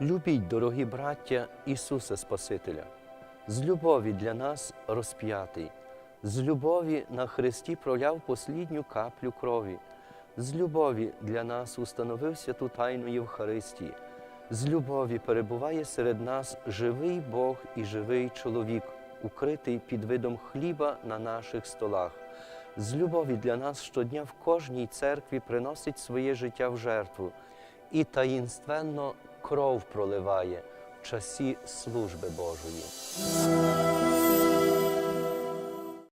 Любіть, дорогі браття, Ісуса Спасителя, з любові для нас розп'ятий, з любові на Христі проляв послідню каплю крові, з любові для нас установив святу тайну Євхаристії, з любові перебуває серед нас живий Бог і живий чоловік, укритий під видом хліба на наших столах. З любові для нас щодня в кожній церкві приносить своє життя в жертву. І таїнственно кров проливає в часі служби Божої.